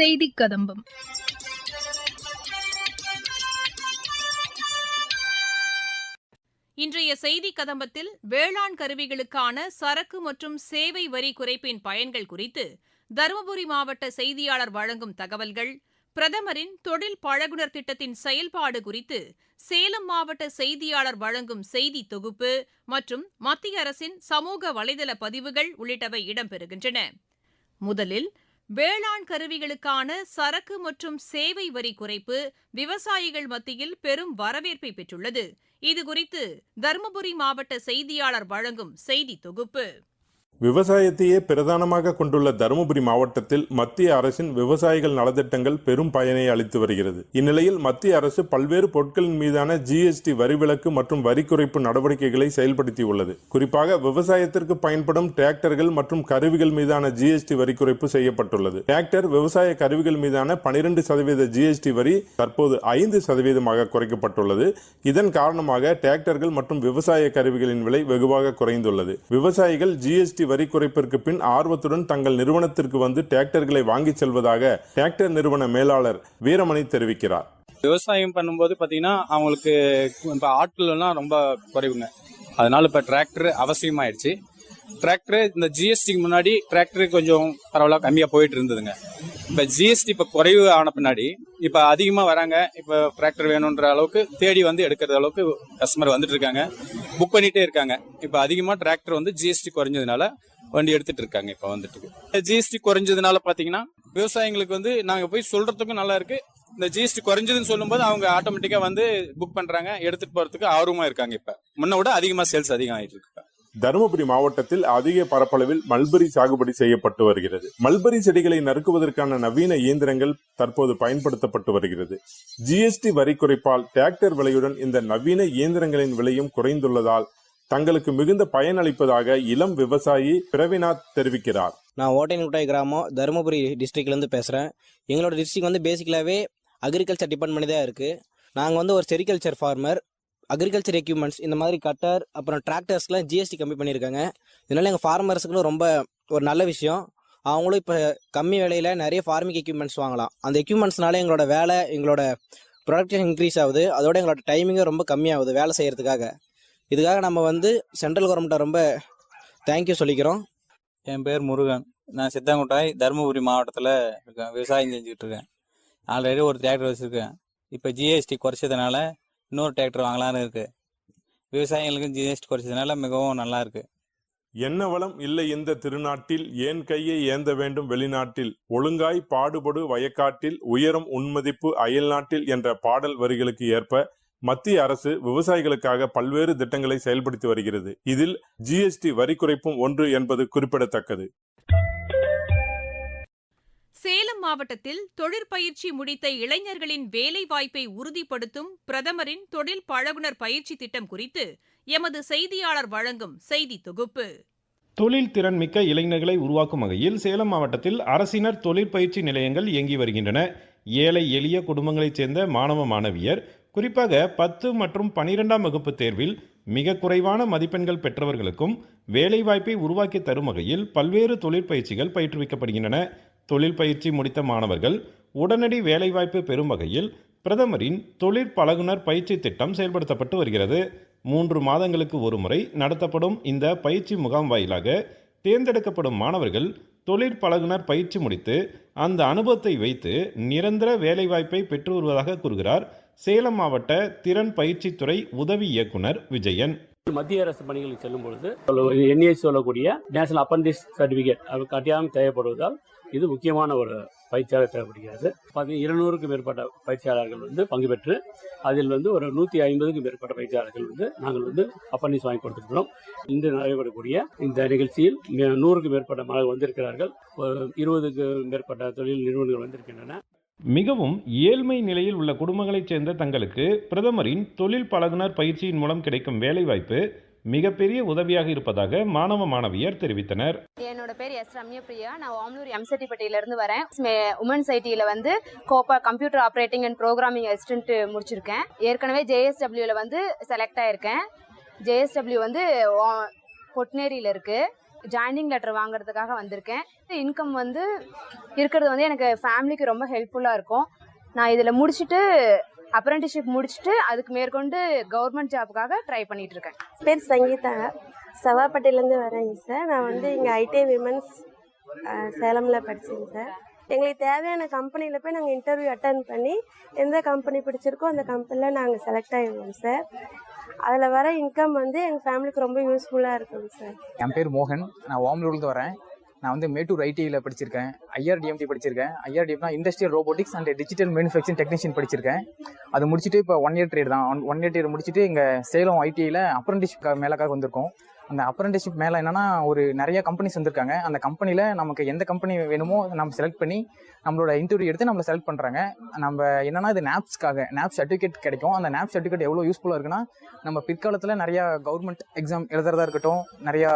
செய்தி கதம்பம் இன்றைய செய்தி கதம்பத்தில் வேளாண் கருவிகளுக்கான சரக்கு மற்றும் சேவை வரி குறைப்பின் பயன்கள் குறித்து தருமபுரி மாவட்ட செய்தியாளர் வழங்கும் தகவல்கள் பிரதமரின் தொழில் பழகுனர் திட்டத்தின் செயல்பாடு குறித்து சேலம் மாவட்ட செய்தியாளர் வழங்கும் செய்தி தொகுப்பு மற்றும் மத்திய அரசின் சமூக வலைதள பதிவுகள் உள்ளிட்டவை இடம்பெறுகின்றன. முதலில் வேளாண் கருவிகளுக்கான சரக்கு மற்றும் சேவை வரி குறைப்பு விவசாயிகள் மத்தியில் பெரும் வரவேற்பை பெற்றுள்ளது. இதுகுறித்து தருமபுரி மாவட்ட செய்தியாளர் வழங்கும் செய்தி தொகுப்பு. விவசாயத்தையே பிரதானமாக கொண்டுள்ள தருமபுரி மாவட்டத்தில் மத்திய அரசின் விவசாயிகள் நலத்திட்டங்கள் பெரும் பயனை அளித்து வருகிறது. இந்நிலையில் மத்திய அரசு பல்வேறு பொருட்களின் மீதான ஜிஎஸ்டி வரி விலக்கு மற்றும் வரி குறைப்பு நடவடிக்கைகளை செயல்படுத்தியுள்ளது. குறிப்பாக விவசாயத்திற்கு பயன்படும் டிராக்டர்கள் மற்றும் கருவிகள் மீதான ஜிஎஸ்டி வரி குறைப்பு செய்யப்பட்டுள்ளது. டிராக்டர் விவசாய கருவிகள் மீதான பனிரெண்டு சதவீத ஜிஎஸ்டி வரி தற்போது ஐந்து சதவீதமாக குறைக்கப்பட்டுள்ளது. இதன் காரணமாக டிராக்டர்கள் மற்றும் விவசாய கருவிகளின் விலை வெகுவாக குறைந்துள்ளது. விவசாயிகள் ஜிஎஸ்டி வரி குறைப்பிற்கு பின் ஆர்வத்துடன் தங்கள் நிறுவனத்திற்கு வந்து டிராக்டர்களை வாங்கிச் செல்வதாக டிராக்டர் நிறுவன மேலாளர் வீரமணி தெரிவிக்கிறார். விவசாயம் பண்ணும்போது பார்த்தீங்கன்னா அவங்களுக்கு இப்போ ஆட்கள் எல்லாம் ரொம்ப குறைவுங்க. அதனால இப்போ டிராக்டர் அவசியமாயிடுச்சு. டிராக்டர் இந்த ஜிஎஸ்டிக்கு முன்னாடி டிராக்டர் கொஞ்சம் பரவாயில்ல கம்மியாக போயிட்டு இருந்ததுங்க. இப்போ ஜிஎஸ்டி இப்போ குறைவு ஆன பின்னாடி இப்போ அதிகமாக வராங்க. இப்போ டிராக்டர் வேணுன்ற அளவுக்கு தேடி வந்து எடுக்கிற அளவுக்கு கஸ்டமர் வந்துட்டு இருக்காங்க. புக் பண்ணிட்டே இருக்காங்க. இப்போ அதிகமாக டிராக்டர் வந்து ஜிஎஸ்டி குறைஞ்சதுனால வண்டி எடுத்துட்டு இருக்காங்க இப்போ வந்துட்டு ஜிஎஸ்டி குறைஞ்சதுனால பார்த்தீங்கன்னா விவசாயிங்களுக்கு வந்து நாங்கள் போய் சொல்றதுக்கும் நல்லா இருக்கு. இந்த ஜிஎஸ்டி குறைஞ்சதுன்னு சொல்லும்போது அவங்க ஆட்டோமேட்டிக்காக வந்து புக் பண்ணுறாங்க எடுத்துட்டு போகிறதுக்கு ஆர்வமாக இருக்காங்க இப்போ. முன்ன விட அதிகமாக சேல்ஸ் அதிகம் ஆகிட்டு இருக்கு தருமபுரி மாவட்டத்தில் அதிக பரப்பளவில் மல்பரி சாகுபடி செய்யப்பட்டு வருகிறது. மல்பரி செடிகளை நறுக்குவதற்கான நவீன இயந்திரங்கள் தற்போது பயன்படுத்தப்பட்டு வருகிறது. ஜிஎஸ்டி வரி குறைப்பால் டிராக்டர் விலையுடன் இந்த நவீன இயந்திரங்களின் விலையும் குறைந்துள்ளதால் தங்களுக்கு மிகுந்த பயனளிப்பதாக இளம் விவசாயி பிரவிநாத் தெரிவிக்கிறார். நான் ஓட்டையன்குட்டாய் கிராமம் தருமபுரி டிஸ்ட்ரிக்ட்லேருந்து பேசுகிறேன் எங்களோட டிஸ்ட்ரிக்ட் வந்து பேசிக்கலாகவே அக்ரிகல்ச்சர் டிபார்ட்மெண்ட் தான் இருக்குது நாங்கள் வந்து ஒரு செரிகல்ச்சர் ஃபார்மர் அக்ரிகல்ச்சர் எக்யூப்மெண்ட்ஸ் இந்த மாதிரி கட்டர் அப்புறம் டிராக்டர்ஸ்க்குலாம் ஜிஎஸ்டி கம்மி பண்ணியிருக்காங்க. இதனால் எங்கள் ஃபார்மர்ஸுக்குன்னு ரொம்ப ஒரு நல்ல விஷயம். அவங்களும் இப்போ கம்மி விலையில் நிறைய ஃபார்மிங் எக்யூப்மெண்ட்ஸ் வாங்கலாம். அந்த எக்யூப்மெண்ட்ஸ்னால எங்களோட வேலை எங்களோட ப்ரொடக்ஷன் இன்க்ரீஸ் ஆகுது. அதோட எங்களோட டைமிங்கும் ரொம்ப கம்மியாகுது வேலை செய்கிறதுக்காக இதுக்காக நம்ம வந்து சென்ட்ரல் கவர்மெண்ட்டை ரொம்ப தேங்க்யூ சொல்லிக்கிறோம். என் பேர் முருகன். நான் சித்தாங்குட்டாய் தருமபுரி மாவட்டத்தில் இருக்கேன். விவசாயம் செஞ்சுக்கிட்டு இருக்கேன். ஆல்ரெடி ஒரு டிராக்டர் வச்சுருக்கேன். இப்போ ஜிஎஸ்டி குறைச்சதுனால இன்னொரு டிராக்டர் வாங்கலாம்னு இருக்கு. விவசாயிகளுக்கும் ஜிஎஸ்டி குறைச்சதுனால மிகவும் நல்லா இருக்கு என்ன வளம் இல்லை இந்த திருநாட்டில் ஏன் கையை ஏந்த வேண்டும் வெளிநாட்டில்? ஒழுங்காய் பாடுபடு வயக்காட்டில் உயரம் உன்மதிப்பு அயல்நாட்டில் என்ற பாடல் வரிகளுக்கு ஏற்ப மத்திய அரசு விவசாயிகளுக்காக பல்வேறு திட்டங்களை செயல்படுத்தி வருகிறது. இதில் ஜிஎஸ்டி வரி குறைப்பும் ஒன்று என்பது குறிப்பிடத்தக்கது. சேலம் மாவட்டத்தில் தொழிற்பயிற்சி முடித்த இளைஞர்களின் வேலைவாய்ப்பை உறுதிப்படுத்தும் பிரதமரின் தொழில் பழகுனர் பயிற்சி திட்டம் குறித்து எமது செய்தியாளர் வழங்கும் செய்தி தொகுப்பு. தொழில் திறன் மிக்க இளைஞர்களை உருவாக்கும் வகையில் சேலம் மாவட்டத்தில் அரசினர் தொழிற்பயிற்சி நிலையங்கள் இயங்கி வருகின்றன. ஏழை எளிய குடும்பங்களைச் சேர்ந்த மாணவ மாணவியர் குறிப்பாக பத்து மற்றும் பனிரெண்டாம் வகுப்பு தேர்வில் மிக குறைவான மதிப்பெண்கள் பெற்றவர்களுக்கும் வேலைவாய்ப்பை உருவாக்கி தரும் வகையில் பல்வேறு தொழிற்பயிற்சிகள் பயிற்றுவிக்கப்படுகின்றன. தொழில் பயிற்சி முடித்த மாணவர்கள் உடனடி வேலைவாய்ப்பு பெறும் வகையில் பிரதமரின் தொழிற் பழகுனர் பயிற்சி திட்டம் செயல்படுத்தப்பட்டு வருகிறது. மூன்று மாதங்களுக்கு ஒருமுறை நடத்தப்படும் இந்த பயிற்சி முகாம் வாயிலாக தேர்ந்தெடுக்கப்படும் மாணவர்கள் தொழிற்பழகுனர் பயிற்சி முடித்து அந்த அனுபவத்தை வைத்து நிரந்தர வேலைவாய்ப்பை பெற்று வருவதாக கூறுகிறார் சேலம் மாவட்ட திறன் பயிற்சித்துறை உதவி இயக்குனர் விஜயன். மத்திய அரசு பணிகளுக்கு செல்லும் பொழுது என்ஏசி சொல்லக்கூடிய நேஷனல் அப்பண்டிஸ் சர்டிபிகேட் கட்டாயம் தேவைப்படுவதால் இது முக்கியமான ஒரு பயிற்சியாளர் தேவைப்படுகிறது. பார்த்தீங்கன்னா இருநூறுக்கும் மேற்பட்ட பயிற்சியாளர்கள் வந்து பங்கு பெற்று அதில் வந்து ஒரு நூற்றி ஐம்பதுக்கும் மேற்பட்ட பயிற்சியாளர்கள் வந்து நாங்கள் வந்து அப்பண்டிஸ் வாங்கி கொடுத்துருக்கிறோம். இன்று நடைபெறக்கூடிய இந்த நிகழ்ச்சியில் நூறுக்கும் மேற்பட்ட மாணவர்கள் வந்திருக்கிறார்கள். இருபதுக்கு மேற்பட்ட தொழில் நிறுவனங்கள் வந்திருக்கின்றன. மிகவும் ஏழ்மை நிலையில் உள்ள குடும்பங்களைச் சேர்ந்த தங்களுக்கு பிரதமரின் தொழில் பழகுனர் பயிற்சியின் மூலம் கிடைக்கும் வேலைவாய்ப்பு மிகப்பெரிய உதவியாக இருப்பதாக மாணவ மாணவியர் தெரிவித்தனர். என்னோட பேர் எஸ் ரம்யபிரியா நான் ஓமலூர் எம்செட்டிப்பட்டியில இருந்து வரேன் உமன்ஸ் ஐடியில் வந்து COPA computer operating and programming assistant முடிச்சிருக்கேன். ஏற்கனவே ஜேஎஸ்டபிள்யூல வந்து செலக்ட் ஆயிருக்கேன். ஜேஎஸ்டபிள்யூ வந்து ஓ- பொட்னேரியில இருக்கு. ஜாயினிங் லெட்டர் வாங்குறதுக்காக வந்திருக்கேன். இன்கம் வந்து இருக்கிறது வந்து எனக்கு ஃபேமிலிக்கு ரொம்ப ஹெல்ப்ஃபுல்லாக இருக்கும். நான் இதில் முடிச்சுட்டு அப்ரெண்டிஸ்ஷிப் முடிச்சுட்டு அதுக்கு மேற்கொண்டு கவர்மெண்ட் ஜாப்புக்காக ட்ரை பண்ணிட்டு இருக்கேன் பேர் சங்கீதா. சவாப்பட்டிலேருந்து வரேங்க சார். நான் வந்து இங்கே ஐடி விமன்ஸ் சேலமில் படித்தேங்க சார். எங்களுக்கு தேவையான கம்பெனியில் போய் நாங்கள் இன்டர்வியூ அட்டன் பண்ணி எந்த கம்பெனி பிடிச்சிருக்கோ அந்த கம்பெனியில் நாங்கள் செலக்ட் ஆகிடுவோம் சார். அதில் வர இன்கம் வந்து எங்கள் ஃபேமிலிக்கு ரொம்ப யூஸ்ஃபுல்லாக இருக்குங்க சார். என் பேர் மோகன். நான் ஓமலூர்லேருந்து வரேன். நான் வந்து மேட்டூர் ஐடியில் படிச்சிருக்கேன். ஐஆர்டிஎம்டி படிச்சிருக்கேன். ஐஆர்டிஎம்னா industrial robotics and digital manufacturing technician படிச்சிருக்கேன். அது முடிச்சுட்டு இப்போ ஒன் இயர் ட்ரேட் தான். ஒன் இயர் ட்ரேட் முடிச்சுட்டு இங்கே சேலம் ஐடியில் அப்ரண்டிஷிப் மேலக்காக வந்திருக்கோம். அந்த அப்ரண்டிஷிப் மேலே என்னென்னா ஒரு நிறைய கம்பெனிஸ் வந்திருக்காங்க. அந்த கம்பெனியில் நமக்கு எந்த கம்பெனி வேணுமோ நம்ம செலக்ட் பண்ணி நம்மளோட இன்டர்வியூ எடுத்து நம்மளை செலக்ட் பண்ணுறாங்க நம்ம என்னன்னா இது நேப்ஸ்க்காக நேப் சர்டிஃபிகேட் கிடைக்கும். அந்த நாப் சர்டிஃபிகேட் எவ்வளோ யூஸ்ஃபுல்லாக இருக்குன்னா நம்ம பிற்காலத்தில் நிறையா கவர்மெண்ட் எக்ஸாம் எழுதுறதா இருக்கட்டும் நிறையா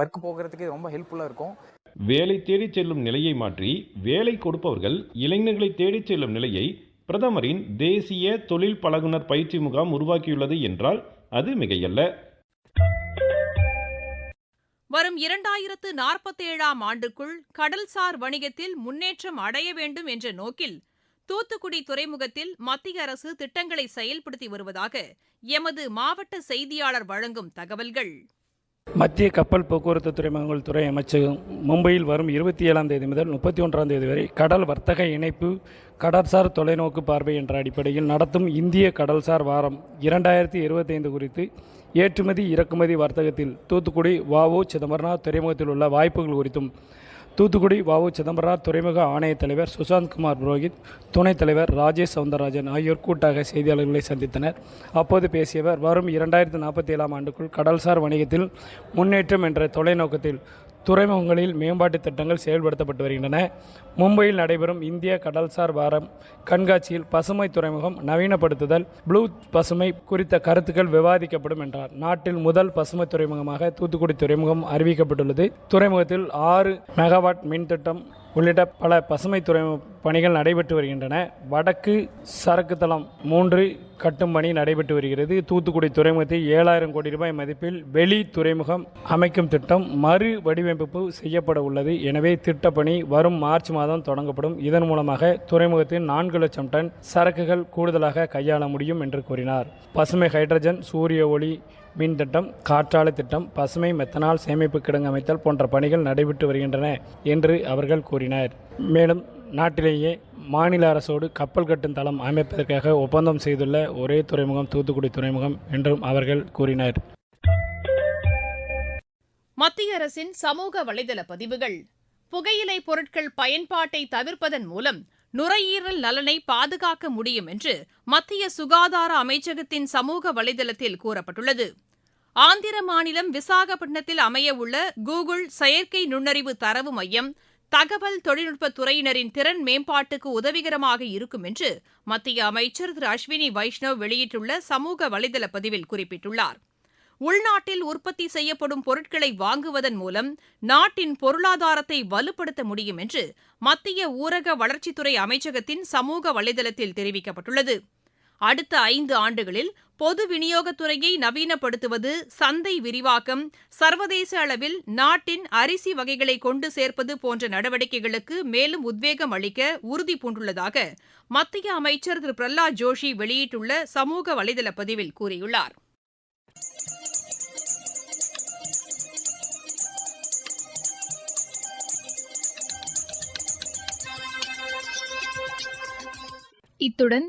ஒர்க் போகிறதுக்கு ரொம்ப ஹெல்ப்ஃபுல்லாக இருக்கும். வேலை தேடிச் செல்லும் நிலையை மாற்றி வேலை கொடுப்பவர்கள் இளைஞர்களை தேடிச் செல்லும் நிலையை பிரதமரின் தேசிய தொழில் பழகுனர் பயிற்சி முகாம் உருவாக்கியுள்ளது என்றால் அது மிகையல்ல. வரும் இரண்டாயிரத்து நாற்பத்தேழாம் ஆண்டுக்குள் கடல்சார் வணிகத்தில் முன்னேற்றம் அடைய வேண்டும் என்ற நோக்கில் தூத்துக்குடி துறைமுகத்தில் மத்திய அரசு திட்டங்களை செயல்படுத்தி வருவதாக எமது மாவட்ட செய்தியாளர் வழங்கும் தகவல்கள். மத்திய கப்பல் போக்குவரத்து துறைமுகங்கள் துறை அமைச்சகம் மும்பையில் வரும் இருபத்தி ஏழாம் தேதி முதல் முப்பத்தி ஒன்றாம் தேதி வரை கடல் வர்த்தக இணைப்பு கடற்சார் தொலைநோக்கு பார்வை என்ற அடிப்படையில் நடத்தும் இந்திய கடல்சார் வாரம் இரண்டாயிரத்தி இருபத்தைந்து குறித்து ஏற்றுமதி இறக்குமதி வர்த்தகத்தில் தூத்துக்குடி வாவோ சிதம்பரனார் துறைமுகத்தில் உள்ள வாய்ப்புகள் குறித்தும் தூத்துக்குடி வாவு சிதம்பரனார் துறைமுக ஆணையத் தலைவர் சுசாந்த் குமார் புரோஹித் துணைத் தலைவர் ராஜேஷ் சவுந்தரராஜன் ஆகியோர் கூட்டாக செய்தியாளர்களை சந்தித்தனர். அப்போது பேசியவர் வரும் இரண்டாயிரத்தி நாற்பத்தி ஏழாம் ஆண்டுக்குள் கடல்சார் வணிகத்தில் முன்னேற்றம் என்ற தொலைநோக்கத்தில் துறைமுகங்களில் மேம்பாட்டுத் திட்டங்கள் செயல்படுத்தப்பட்டு வருகின்றன. மும்பையில் நடைபெறும் இந்திய கடல்சார் வாரம் கண்காட்சியில் பசுமை துறைமுகம் நவீனப்படுத்துதல் ப்ளூ பசுமை குறித்த கருத்துக்கள் விவாதிக்கப்படும் என்றார். நாட்டில் முதல் பசுமை துறைமுகமாக தூத்துக்குடி துறைமுகம் அறிவிக்கப்பட்டுள்ளது. துறைமுகத்தில் ஆறு மெகாவாட் மின் திட்டம் உள்ளிட்ட பல பசுமை துறைமுக பணிகள் நடைபெற்று வருகின்றன. வடக்கு சரக்கு தளம் மூன்று கட்டும் பணி நடைபெற்று வருகிறது. தூத்துக்குடி துறைமுகத்தை ஏழாயிரம் கோடி ரூபாய் மதிப்பில் வெளி துறைமுகம் அமைக்கும் திட்டம் மறு வடிவமைப்பு செய்யப்பட உள்ளது. எனவே திட்டப்பணி வரும் மார்ச் மாதம் தொடங்கப்படும். இதன் மூலமாக துறைமுகத்தில் நான்கு லட்சம் டன் சரக்குகள் கூடுதலாக கையாள முடியும் என்று கூறினார். பசுமை ஹைட்ரஜன் சூரிய ஒளி மின் திட்டம் காற்றாலை திட்டம் பசுமை மெத்தனால் சேமிப்பு கிடங்கு அமைத்தல் போன்ற பணிகள் நடைபெற்று வருகின்றன என்று அவர்கள் கூறினர். மேலும் நாட்டிலேயே மாநில அரசோடு கப்பல் கட்டும் தளம் அமைப்பதற்காக ஒப்பந்தம் செய்துள்ள ஒரே துறைமுகம் தூத்துக்குடி துறைமுகம் என்றும் அவர்கள் கூறினர். மத்திய அரசின் சமூக வலைதள பதிவுகள். புகையிலை பொருட்கள் பயன்பாட்டை தவிர்ப்பதன் மூலம் நுரையீரல் நலனை பாதுகாக்க முடியும் என்று மத்திய சுகாதார அமைச்சகத்தின் சமூக வலைதளத்தில் கூறப்பட்டுள்ளது. ஆந்திர மாநிலம் விசாகப்பட்டினத்தில் அமையவுள்ள கூகுள் செயற்கை நுண்ணறிவு தரவு மையம் தகவல் தொழில்நுட்பத் துறையினரின் திறன் மேம்பாட்டுக்கு உதவிகரமாக இருக்கும் என்று மத்திய அமைச்சர் திரு அஸ்வினி வைஷ்ணவ் வெளியிட்டுள்ள சமூக வலைதள பதிவில் குறிப்பிட்டுள்ளார். உள்நாட்டில் உற்பத்தி செய்யப்படும் பொருட்களை வாங்குவதன் மூலம் நாட்டின் பொருளாதாரத்தை வலுப்படுத்த முடியும் என்று மத்திய ஊரக வளர்ச்சித்துறை அமைச்சகத்தின் சமூக வலைதளத்தில் தெரிவிக்கப்பட்டுள்ளது. அடுத்த ஐந்து ஆண்டுகளில் பொது விநியோகத்துறையை நவீனப்படுத்துவது சந்தை விரிவாக்கம் சர்வதேச அளவில் நாட்டின் அரிசி வகைகளை கொண்டு சேர்ப்பது போன்ற நடவடிக்கைகளுக்கு மேலும் உத்வேகம் அளிக்க உறுதி பூண்டுள்ளதாக மத்திய அமைச்சர் திரு. பிரஹ்லாத் ஜோஷி வெளியிட்டுள்ள சமூக வலைதள பதிவில் கூறியுள்ளார். இத்துடன்